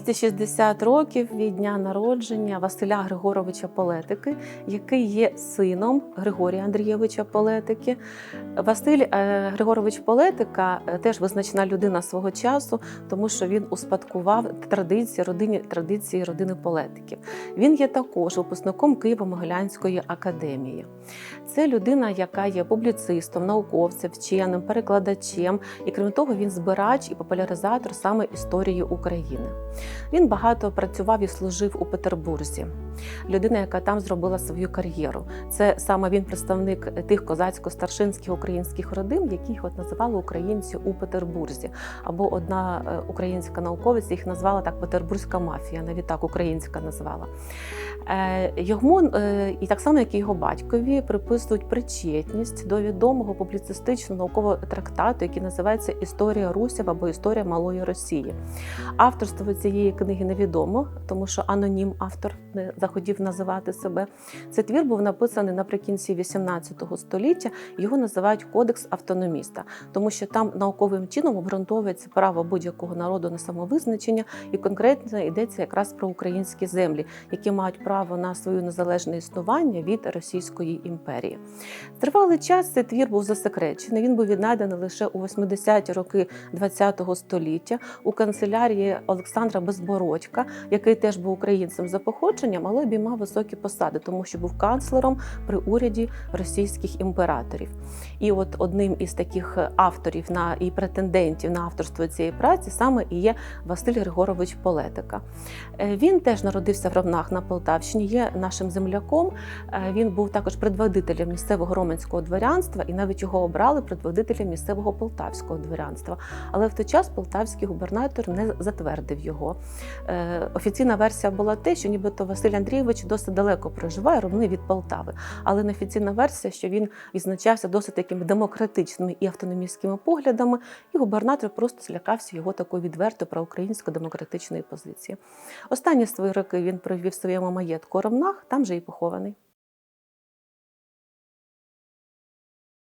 260 років від дня народження Василя Григоровича Полетики, який є сином Григорія Андрійовича Полетики. Василь е, Григорович Полетика е, теж визначна людина свого часу, тому що він успадкував традиції родині традиції родини Полетиків. Він є також випускником Києво-Могилянської академії. Це людина, яка є публіцистом, науковцем, вченим, перекладачем, і крім того, він збирач і популяризатор саме історії України. Він багато працював і служив у Петербурзі. Людина, яка там зробила свою кар'єру. Це саме він представник тих козацько-старшинських українських родин, яких от називали українці у Петербурзі. Або одна е, українська науковиця їх назвала так Петербурзька мафія, навіть так українська назвала. Е, Йому, е, і так само, як і його батькові, приписують причетність до відомого публіцистичного наукового трактату, який називається Історія Русів або Історія Малої Росії. Авторство цієї книги невідомо, тому що анонім автор не захотів називати себе. Цей твір був написаний наприкінці XVIII століття. Його називають Кодекс автономіста, тому що там науковим чином обґрунтовується право будь-якого народу на самовизначення, і конкретно йдеться якраз про українські землі, які мають право на своє незалежне існування від Російської імперії. Тривалий час цей твір був засекречений. Він був віднайдений лише у 80-ті роки ХХ століття у канцелярії Олександра Безбородька, який теж був українцем за походженням, але обіймав високі посади, тому що був канцлером при уряді російських імператорів. І от одним із таких авторів на і претендентів на авторство цієї праці саме і є Василь Григорович Полетика. Е, Він теж народився в Ровнах на Полтавщині, є нашим земляком. Е, Він був також предводителем місцевого романського дворянства, і навіть його обрали предводителем місцевого полтавського дворянства. Але в той час полтавський губернатор не затвердив його. Е, Офіційна версія була те, що нібито Василь Андрійович досить далеко проживає, румний від Полтави. Але неофіційна версія, що він відзначався досить такими демократичними і автономістськими поглядами, і губернатор просто злякався його такої відверто проукраїнсько-демократичної позиції. Останні свої роки він провів в своєму маєтку Ромнах, там же і похований.